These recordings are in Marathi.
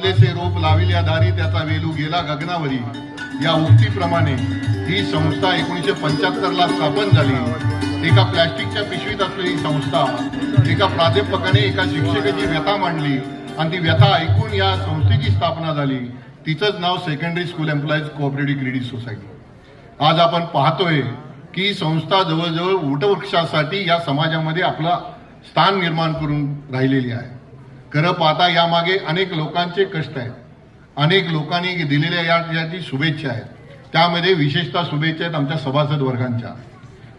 फुलेचे रोप लाविल्या दारी त्याचा वेलू गेला गगनावरी. या उक्तीप्रमाणे ही संस्था एकोणीसशे पंच्याहत्तर ला स्थापन झाली. एका प्लॅस्टिकच्या पिशवीत असलेली संस्था एका प्राध्यापकाने एका शिक्षकाची व्यथा मांडली आणि ती व्यथा ऐकून या संस्थेची स्थापना झाली. तिचंच नाव secondary school employees cooperative credit society आज आपण पाहतोय की संस्था जवळजवळ वटवृक्षासाठी या समाजामध्ये आपला स्थान निर्माण करून राहिलेली आहे. खरं पाहता यामागे अनेक लोकांचे कष्ट आहेत. अनेक लोकांनी दिलेल्या या याची शुभेच्छा आहेत. त्यामध्ये विशेषतः शुभेच्छा आहेत आमच्या सभासद वर्गांच्या.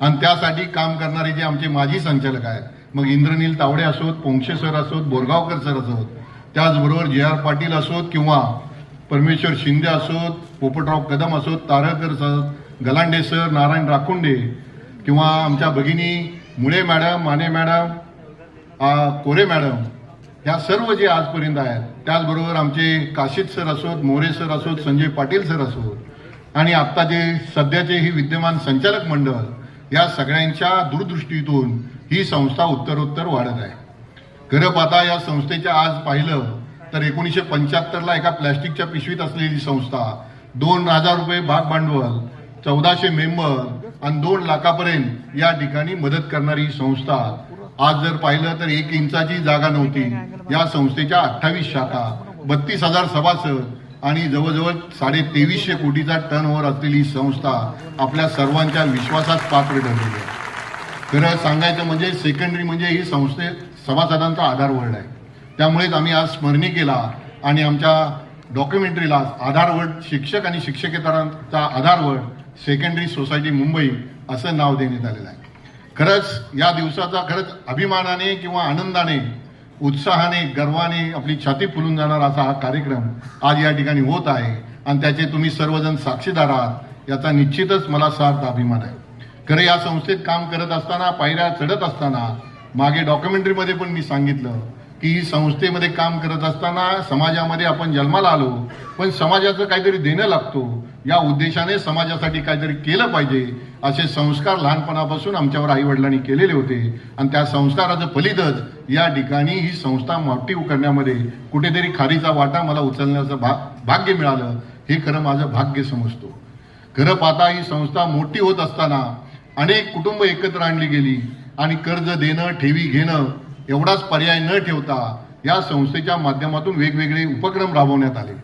आणि त्यासाठी काम करणारे जे आमचे माजी संचालक आहेत मग इंद्रनील तावडे असोत पोंक्षे सर असोत बोरगावकर सर असोत त्याचबरोबर जे आर पाटील असोत किंवा परमेश्वर शिंदे असोत पोपटराव कदम असोत तारकर सर गलांडे सर नारायण राखुंडे किंवा आमच्या भगिनी Mule madam Mane madam Kore madam ह्या सर्व जे आजपर्यंत आहेत त्याचबरोबर आमचे काशीद सर असोत मोरे सर असोत संजय पाटील सर असोत आणि आत्ता जे सध्याचे ही विद्यमान संचालक मंडळ या सगळ्यांच्या दूरदृष्टीतून ही संस्था उत्तरोत्तर वाढत आहे. खरं पाहता या संस्थेच्या आज पाहिलं तर एकोणीसशे पंच्याहत्तरला एका प्लॅस्टिकच्या पिशवीत असलेली संस्था दोन हजार रुपये भाग भांडवल चौदाशे मेंबर आणि दोन लाखापर्यंत या ठिकाणी मदत करणारी संस्था आज जर पाहिलं तर एक इंचाची जागा नव्हती. या संस्थेच्या अठ्ठावीस शाखा बत्तीस हजार सभासद आणि जवळजवळ साडे तेवीसशे कोटीचा टर्न ओव्हर असलेली संस्था आपल्या सर्वांच्या विश्वासात पात्र ठरलेली आहे. खरं सांगायचं म्हणजे सेकंडरी म्हणजे ही संस्थे सभासदांचा आधार वर्ड आहे. त्यामुळेच आम्ही आज स्मरणी केला आणि आमच्या डॉक्युमेंटरीला आधार वर्ड शिक्षक आणि शिक्षकेतरांचा आधारवड सेकंडरी सोसायटी मुंबई असं नाव देण्यात आलेलं आहे. खरंच या दिवसाचा खरंच अभिमानाने किंवा आनंदाने उत्साहाने गर्वाने आपली छाती फुलून जाणार असा हा कार्यक्रम आज या ठिकाणी होत आहे. आणि त्याचे तुम्ही सर्वजण साक्षीदार आहात याचा निश्चितच मला सार्थ अभिमान आहे. खरं या संस्थेत काम करत असताना पायऱ्या चढत असताना मागे डॉक्युमेंटरीमध्ये पण मी सांगितलं की ही संस्थेमध्ये काम करत असताना समाजामध्ये आपण जन्माला आलो पण समाजाचं काहीतरी देणं लागतो. या उद्देशाने समाजासाठी काहीतरी केलं पाहिजे असे संस्कार लहानपणापासून आमच्यावर आई वडिलांनी केलेले होते. आणि त्या संस्काराचं फलितच या ठिकाणी ही संस्था मोठी करण्यामध्ये कुठेतरी खारीचा वाटा मला उचलण्याचं भा भाग्य मिळालं. हे खरं माझं भाग्य समजतो. खरं पाहता ही संस्था मोठी होत असताना अनेक कुटुंब एकत्र आणली गेली. आणि कर्ज देणं ठेवी घेणं एवढाच पर्याय न ठेवता या संस्थेच्या माध्यमातून वेगवेगळे उपक्रम राबवण्यात आले.